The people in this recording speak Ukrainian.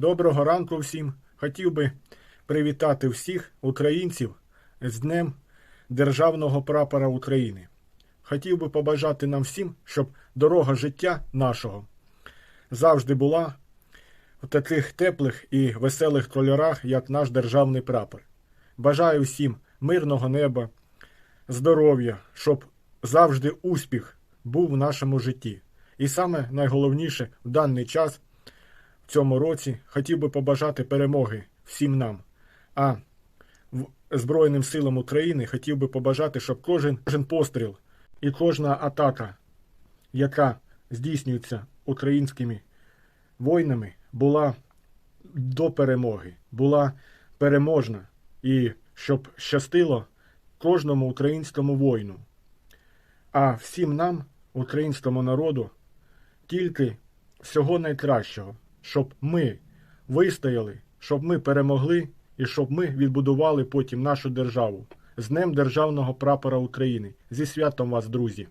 Доброго ранку всім. Хотів би привітати всіх українців з Днем Державного прапора України. Хотів би побажати нам всім, щоб дорога життя нашого завжди була в таких теплих і веселих кольорах, як наш державний прапор. Бажаю всім мирного неба, здоров'я, щоб завжди успіх був в нашому житті. І саме найголовніше в даний час цьому році хотів би побажати перемоги всім нам. А Збройним силам України хотів би побажати, щоб кожен, кожен постріл і кожна атака, яка здійснюється українськими воїнами, була до перемоги, була переможна і щоб щастило кожному українському воїну. А всім нам, українському народу, тільки всього найкращого, щоб ми вистояли, щоб ми перемогли і щоб ми відбудували потім нашу державу з Днем Державного прапора України. Зі святом вас, друзі!